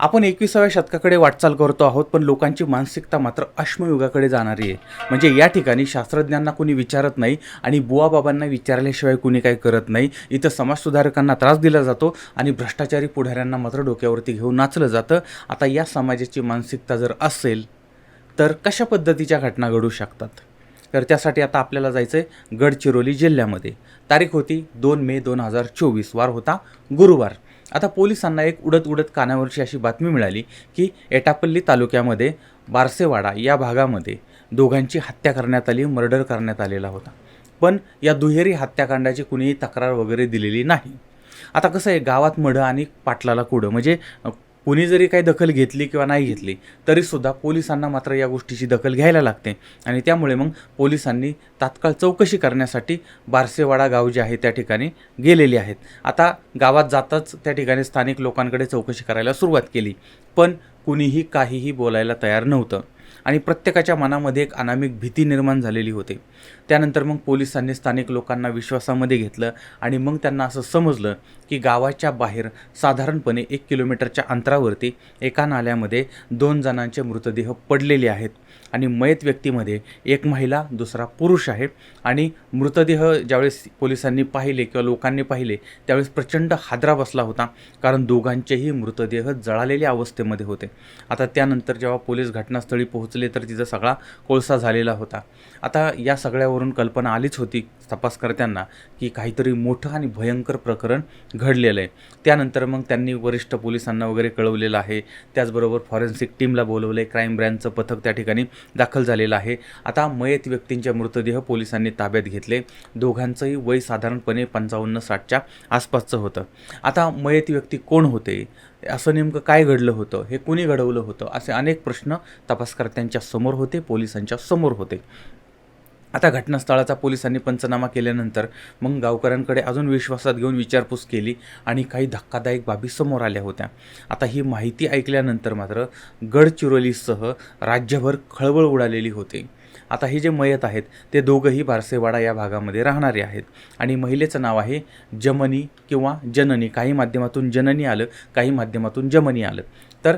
आपण एकविसाव्या शतकाकडे वाटचाल करतो आहोत पण लोकांची मानसिकता मात्र अश्मयुगाकडे जाणारी आहे. म्हणजे या ठिकाणी शास्त्रज्ञांना कुणी विचारत नाही आणि बुवाबाबांना विचारल्याशिवाय कुणी काही करत नाही. इथं समाजसुधारकांना त्रास दिला जातो आणि भ्रष्टाचारी पुढाऱ्यांना मात्र डोक्यावरती घेऊन नाचलं जातं. आता या समाजाची मानसिकता जर असेल तर कशा पद्धतीच्या घटना घडू शकतात? तर त्यासाठी आता आपल्याला जायचं आहे गडचिरोली जिल्ह्यामध्ये. तारीख होती दोन मे दोन हजार चोवीस. वार होता गुरुवार. आता पोलिसांना एक उडत उडत कानावरची अशी बातमी मिळाली की एटापल्ली तालुक्यामध्ये बारसेवाडा या भागामध्ये दोघांची हत्या करण्यात आली मर्डर करण्यात आलेला होता. पण या दुहेरी हत्याकांडाची कुणीही तक्रार वगैरे दिलेली नाही. आता कसं आहे गावात मढं आणि पाटलाला कुडं म्हणजे कुणी जरी काही दखल घेतली किंवा नाही घेतली तरीसुद्धा पोलिसांना मात्र या गोष्टीची दखल घ्यायला लागते. आणि त्यामुळे मग पोलिसांनी तात्काळ चौकशी करण्यासाठी बारसेवाडा गाव जे आहे त्या ठिकाणी गेलेले आहेत. आता गावात जाताच त्या ठिकाणी स्थानिक लोकांकडे चौकशी करायला सुरुवात केली पण कुणीही काहीही बोलायला तयार नव्हतं. आणि प्रत्येकाच्या मनामध्ये एक अनामिक भीती निर्माण झालेली होती. त्यानंतर मग पोलिसांनी स्थानिक लोकांना विश्वासामध्ये घेतलं आणि मग त्यांना असं समजलं की गावाच्या बाहेर साधारणपणे एक किलोमीटरच्या अंतरावरती एका नाल्यामध्ये दोन जणांचे मृतदेह पडलेले आहेत. आणि मयत व्यक्तीमध्ये एक महिला दुसरा पुरुष आहे. आणि मृतदेह ज्यावेळेस पोलिसांनी पाहिले किंवा लोकांनी पाहिले त्यावेळेस प्रचंड हादरा बसला होता. कारण दोघांचेही मृतदेह जळालेल्या अवस्थेमध्ये होते. आता त्यानंतर जेव्हा पोलीस घटनास्थळी पोहोचले तर तिचा सगळा कोळसा झालेला होता. आता या सगळ्यावरून कल्पना आलीच होती तपासकर्त्यांना की काहीतरी मोठं आणि भयंकर प्रकरण घडलेलं आहे. त्यानंतर मग त्यांनी वरिष्ठ पोलिसांना वगैरे कळवलेलं आहे. त्याचबरोबर फॉरेन्सिक टीमला बोलवलं आहे क्राईम ब्रँचचं पथक त्या ठिकाणी दाखल झालेलं आहे. आता मयत व्यक्तींचे मृतदेह पोलिसांनी ताब्यात घेतले. दोघांचंही वय साधारणपणे पंचावन्न साठच्या आसपासचं होतं. आता मयत व्यक्ती कोण होते? असं नेमकं काय घडलं होतं? हे कुणी घडवलं होतं? असे अनेक प्रश्न तपासकर्त्यांच्या समोर होते पोलिसांच्या समोर होते. आता घटनास्थळाचा पोलिसांनी पंचनामा केल्यानंतर मग गावकऱ्यांकडे अजून विश्वासात घेऊन विचारपूस केली आणि काही धक्कादायक बाबी समोर आल्या होत्या. आता ही माहिती ऐकल्यानंतर मात्र गडचिरोलीसह राज्यभर खळबळ उडालेली होती. आता हे जे मयत आहेत ते दोघंही बारसेवाडा या भागामध्ये राहणारे आहेत आणि महिलेचं नाव आहे जमनी किंवा जननी. काही माध्यमातून जननी आलं काही माध्यमातून जमनी आलं. तर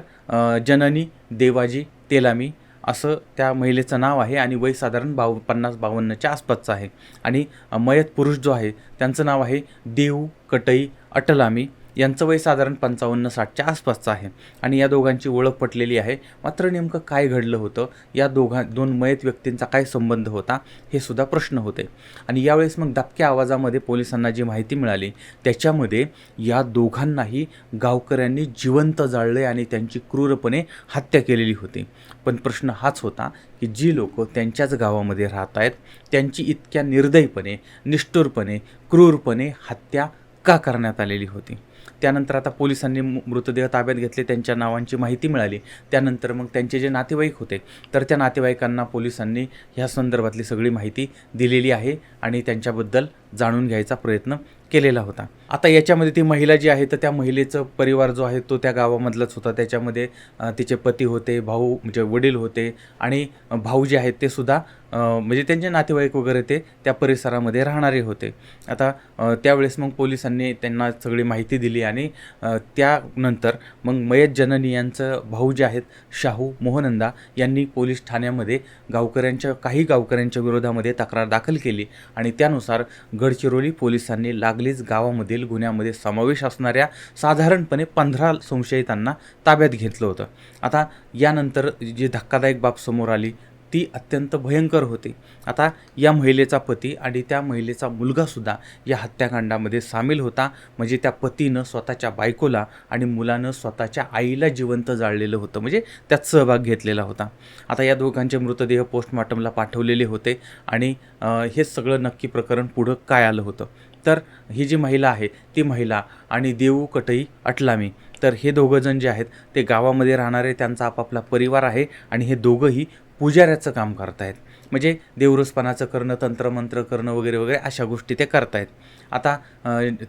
जननी देवाजी तेलामी असं त्या महिलेचं नाव आहे आणि वय साधारण बाव पन्नास बावन्नच्या आसपासचं आहे. आणि मयत पुरुष जो आहे त्यांचं नाव आहे देऊ कटई अटलामी. यांचं वय साधारण पंचावन्न साठच्या आसपासचं आहे. आणि या दोघांची ओळख पटलेली आहे. मात्र नेमकं काय घडलं होतं? या दोघां दोन मयत व्यक्तींचा काय संबंध होता? हे सुद्धा प्रश्न होते. आणि यावेळेस मग दाबक्या आवाजामध्ये पोलिसांना जी माहिती मिळाली त्याच्यामध्ये या दोघांनाही गावकऱ्यांनी जिवंत जाळले आणि त्यांची क्रूरपणे हत्या केलेली होती. पण प्रश्न हाच होता की जी लोक त्यांच्याच गावामध्ये राहत आहेत त्यांची इतक्या निर्दयीपणे निष्ठुरपणे क्रूरपणे हत्या का करण्यात आलेली होती? त्यानंतर आता पोलिसांनी मृतदेह ताब्यात घेतले त्यांच्या नावांची माहिती मिळाली. त्यानंतर मग त्यांचे जे नातेवाईक होते तर त्या नातेवाईकांना पोलिसांनी ह्या संदर्भातली सगळी माहिती दिलेली आहे आणि त्यांच्याबद्दल जाणून घ्यायचा प्रयत्न केलेला होता. आता याच्यामध्ये ती महिला जी आहे तर त्या महिलेचं परिवार जो आहे तो त्या गावामधलाच होता. त्याच्यामध्ये तिचे पती होते भाऊ म्हणजे वडील होते आणि भाऊ जे आहेत ते सुद्धा म्हणजे त्यांचे नातेवाईक वगैरे ते त्या परिसरामध्ये राहणारे होते. आता त्यावेळेस मग पोलिसांनी त्यांना सगळी माहिती दिली आणि त्यानंतर मग मयत जननी यांचं भाऊ जे आहेत शाहू मोहनंदा यांनी पोलीस ठाण्यामध्ये गावकऱ्यांच्या काही गावकऱ्यांच्या विरोधामध्ये तक्रार दाखल केली आणि त्यानुसार गडचिरोली पोलिसांनी लागलीच गावामधील गुन्ह्यामध्ये समावेश असणाऱ्या साधारणपणे पंधरा संशयितांना ताब्यात घेतलं होतं. आता यानंतर जी धक्कादायक बाब समोर आली ती अत्यंत भयंकर होती. आता या महिलेचा पती आणि त्या महिलेचा मुलगासुद्धा या हत्याकांडामध्ये सामील होता. म्हणजे त्या पतीनं स्वतःच्या बायकोला आणि मुलानं स्वतःच्या आईला जिवंत जाळलेलं होतं. म्हणजे त्यात सहभाग घेतलेला होता. आता या दोघांचे मृतदेह पोस्टमॉर्टमला पाठवलेले होते आणि हे सगळं नक्की प्रकरण पुढं काय आलं होतं. तर ही जी महिला आहे ती महिला आणि देऊ कटई अटलामी तर हे दोघंजण जे आहेत ते गावामध्ये राहणारे त्यांचा आपापला परिवार आहे आणि हे दोघंही पुजाऱ्याचं काम करतायत. म्हणजे देवरसपणाचं करणं तंत्रमंत्र करणं वगैरे वगैरे अशा गोष्टी ते करतायत. आता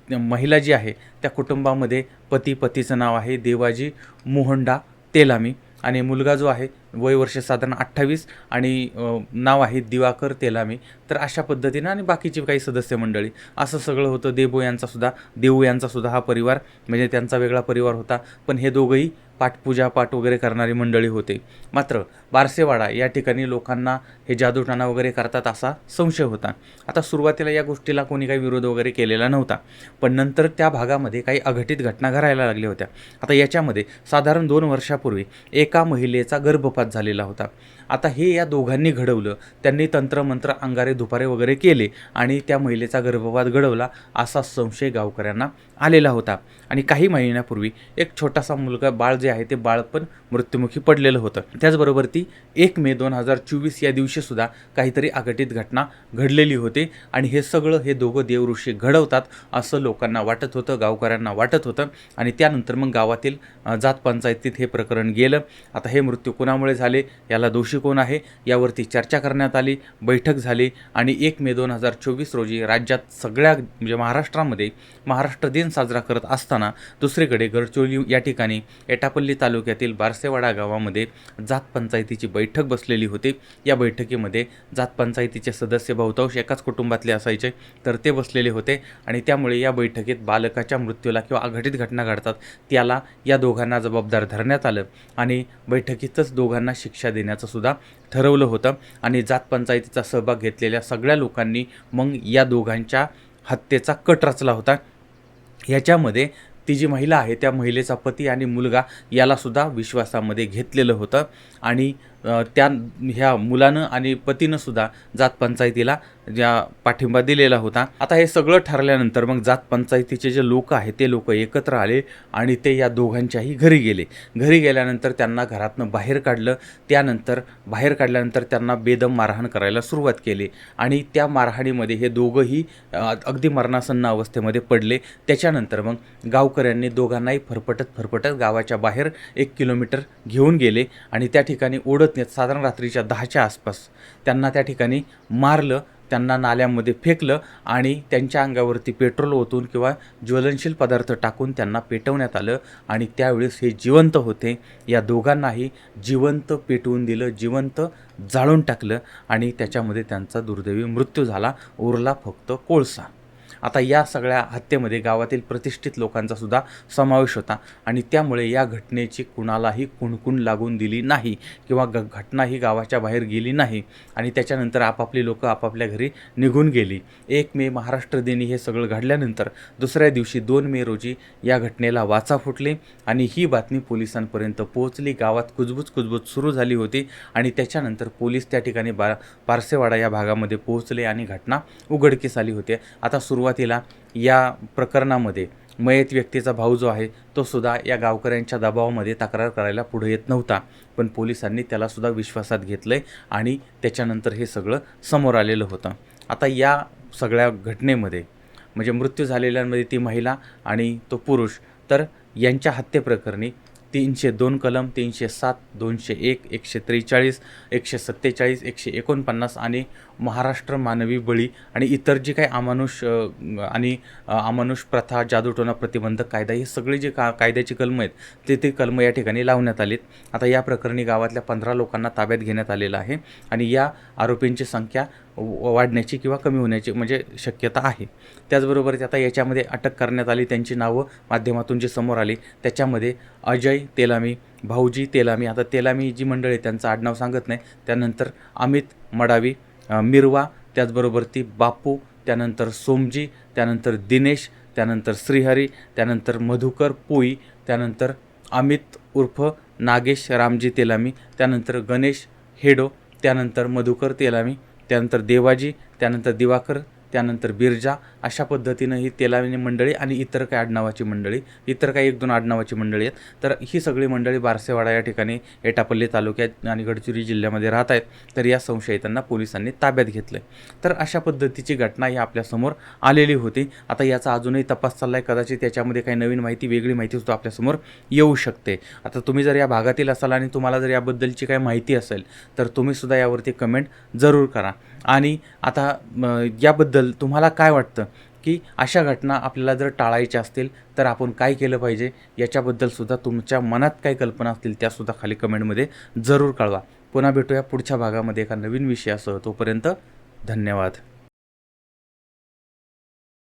महिला जी आहे त्या कुटुंबामध्ये पती पतीचं नाव आहे देवाजी मोहंडा तेलामी. आणि मुलगा जो आहे वय वर्ष साधारण अठ्ठावीस आणि नाव आहे दिवाकर तेलामी. तर अशा पद्धतीनं आणि बाकीची काही सदस्य मंडळी असं सगळं होतं. देबो यांचासुद्धा देऊ यांचासुद्धा हा परिवार म्हणजे त्यांचा वेगळा परिवार होता. पण हे दोघंही पाठपूजा पाठ वगैरे करणारी मंडळी होते. मात्र बारसेवाडा या ठिकाणी लोकांना हे जादूटाणा वगैरे करतात असा संशय होता. आता सुरुवातीला या गोष्टीला कोणी काही विरोध वगैरे केलेला नव्हता. पण नंतर त्या भागामध्ये काही अघटित घटना घडायला लागल्या होत्या. आता याच्यामध्ये साधारण दोन वर्षापूर्वी एका महिलेचा गर्भपात झालेला होता. आता हे या दोघांनी घडवलं. त्यांनी तंत्रमंत्र अंगारे दुपारे वगैरे केले आणि त्या महिलेचा गर्भपात घडवला असा संशय गावकऱ्यांना आलेला होता. आणि काही महिन्यापूर्वी एक छोटासा मुलगा बाळ जे आहे ते बाळ पण मृत्युमुखी पडलेलं होतं. त्याचबरोबर ती एक मे दोन हजार चोवीस या दिवशीसुद्धा काहीतरी अघटित घटना घडलेली होती आणि हे सगळं हे दोघं देवऋषी घडवतात असं लोकांना वाटत होतं गावकऱ्यांना वाटत होतं. आणि त्यानंतर मग गावातील जात पंचायतीत हे प्रकरण गेलं. आता हे मृत्यू कोणामुळे झाले याला दोषी कोण आहे. यावरती चर्चा करण्यात आली बैठक झाली आणि एक मे दोन हजार चोवीस रोजी राज्यात सगळ्या म्हणजे महाराष्ट्रामध्ये महाराष्ट्र दिन साजरा करत असताना दुसरीकडे गडचोली या ठिकाणी एटापल्ली तालुक्यातील बारसेवाडा गावामध्ये जात पंचायतीची बैठक बसलेली होती. या बैठकीमध्ये जात पंचायतीचे सदस्य बहुतांश एकाच कुटुंबातले असायचे तर ते बसलेले होते आणि त्यामुळे या बैठकीत बालकाच्या मृत्यूला किंवा अघटित घटना घडतात त्याला या दोघांना जबाबदार धरण्यात आलं आणि बैठकीतच दोघांना शिक्षा देण्याचं सुद्धा ठरवलं होतं आणि जात पंचायतीचा सहभाग घेतलेल्या सगळ्या लोकांनी मग या दोघांच्या हत्येचा कट रचला होता. ह्याच्यामध्ये ती जी महिला आहे त्या महिलेचा पती आणि मुलगा यालासुद्धा विश्वासामध्ये घेतलेलं होतं आणि त्या ह्या मुलानं आणि पतीनं सुद्धा जात पंचायतीला ज्या पाठिंबा दिलेला होता. आता हे सगळं ठरल्यानंतर मग जात पंचायतीचे जे लोक आहेत ते लोक एकत्र आले आणि ते या दोघांच्याही घरी गेले. घरी गेल्यानंतर त्यांना घरातनं बाहेर काढलं. त्यानंतर बाहेर काढल्यानंतर त्यांना बेदम मारहाण करायला सुरुवात केली आणि त्या मारहाणीमध्ये हे दोघंही अगदी मरणासन्न अवस्थेमध्ये पडले. त्याच्यानंतर मग गावकऱ्यांनी दोघांनाही फरफटत फरफटत गावाच्या बाहेर एक किलोमीटर घेऊन गेले आणि त्या ठिकाणी ओढत नेत साधारण रात्रीच्या दहाच्या आसपास. त्यांना त्या ठिकाणी मारलं त्यांना नाल्यामध्ये फेकलं आणि त्यांच्या अंगावरती पेट्रोल ओतून किंवा ज्वलनशील पदार्थ टाकून त्यांना पेटवण्यात आलं आणि त्यावेळेस हे जिवंत होते. या दोघांनाही जिवंत पेटवून दिलं जिवंत जाळून टाकलं आणि त्याच्यामध्ये त्यांचा दुर्दैवी मृत्यू झाला. उरला फक्त कोळसा. आता या सगळ्या हत्येमध्ये गावातील प्रतिष्ठित लोकांचा सुद्धा समावेश होता आणि त्यामुळे या घटनेची कुणालाही कुणकुण लागून दिली नाही किंवा ग घटना ही गावाच्या बाहेर गेली नाही आणि त्याच्यानंतर आपापली लोकं आपापल्या घरी निघून गेली. एक मे महाराष्ट्र दिनी हे सगळं घडल्यानंतर दुसऱ्या दिवशी दोन मे रोजी या घटनेला वाचा फुटले आणि ही बातमी पोलिसांपर्यंत पोहोचली. गावात कुजबूज कुजबूज सुरू झाली होती आणि त्याच्यानंतर पोलीस त्या ठिकाणी बा पारसेवाडा या भागामध्ये पोहोचले आणि घटना उघडकीस आली होती. आता सुरुवात सुरुवातीला या प्रकरणामध्ये मयत व्यक्तीचा भाऊ जो आहे तो सुद्धा या गावकऱ्यांच्या दबावामध्ये तक्रार करायला पुढे येत नव्हता. पण पोलिसांनी त्यालासुद्धा विश्वासात घेतलं आहे आणि त्याच्यानंतर हे सगळं समोर आलेलं होतं. आता या सगळ्या घटनेमध्ये म्हणजे मृत्यू झालेल्यांमध्ये ती महिला आणि तो पुरुष तर यांच्या हत्येप्रकरणी तीनशे दोन कलम तीनशे सात दोनशे एक एकशे त्रेचाळीस एकशे सत्तेचाळीस एकशे एकोणपन्नास आणि महाराष्ट्र मानवी बळी आणि इतर जे काही अमानुष आणि अमानुष प्रथा जादूटोना प्रतिबंधक कायदा हे सगळे जे का कायद्याची कलमं आहेत ते ते कलमं या ठिकाणी लावण्यात आलीत. आता या प्रकरणी गावातल्या पंधरा लोकांना ताब्यात घेण्यात आलेलं आहे आणि या आरोपींची संख्या वाढण्याची किंवा कमी होण्याची म्हणजे शक्यता आहे. त्याचबरोबर आता याच्यामध्ये अटक करण्यात आली त्यांची नावं माध्यमातून जी समोर आली त्याच्यामध्ये अजय तेलामी भाऊजी तेलामी आता तेलामी जी मंडळी आहे त्यांचं आडनाव सांगत नाही. त्यानंतर अमित मडावी मिरवा त्याचबरोबर ती बापू त्यानंतर सोमजी त्यानंतर दिनेश त्यानंतर श्रीहरी त्यानंतर मधुकर पोई त्यानंतर अमित उर्फ नागेश रामजी तेलामी त्यानंतर गणेश हेडो त्यानंतर मधुकर तेलामी त्यानंतर देवाजी त्यानंतर दिवाकर त्यानंतर बिरजा अशा पद्धतीनं ही तेलाविनी मंडळी आणि इतर काही आडनावाची मंडळी इतर काही एक दोन आडनावाची मंडळी आहेत. तर ही सगळी मंडळी बारसेवाडा या ठिकाणी एटापल्ली तालुक्यात आणि गडचिरोली जिल्ह्यामध्ये राहत आहेत. तर या संशयितांना पोलिसांनी ताब्यात घेतलं तर अशा पद्धतीची घटना ही आपल्यासमोर आलेली होती. आता याचा अजूनही तपास चालला आहे कदाचित याच्यामध्ये काही नवीन माहिती वेगळी माहिती सुद्धा आपल्यासमोर येऊ शकते. आता तुम्ही जर या भागातील असाल आणि तुम्हाला जर याबद्दलची काही माहिती असेल तर तुम्हीसुद्धा यावरती कमेंट जरूर करा. आणि आता याबद्दल तुम्हाला काय वाटतं? की अशा घटना आपल्याला जर टाळायच्या असतील तर आपण काय केलं पाहिजे? याच्याबद्दलसुद्धा तुमच्या मनात काही कल्पना असतील त्यासुद्धा खाली कमेंटमध्ये जरूर कळवा. पुन्हा भेटूया पुढच्या भागामध्ये एका नवीन विषयासह. तोपर्यंत धन्यवाद.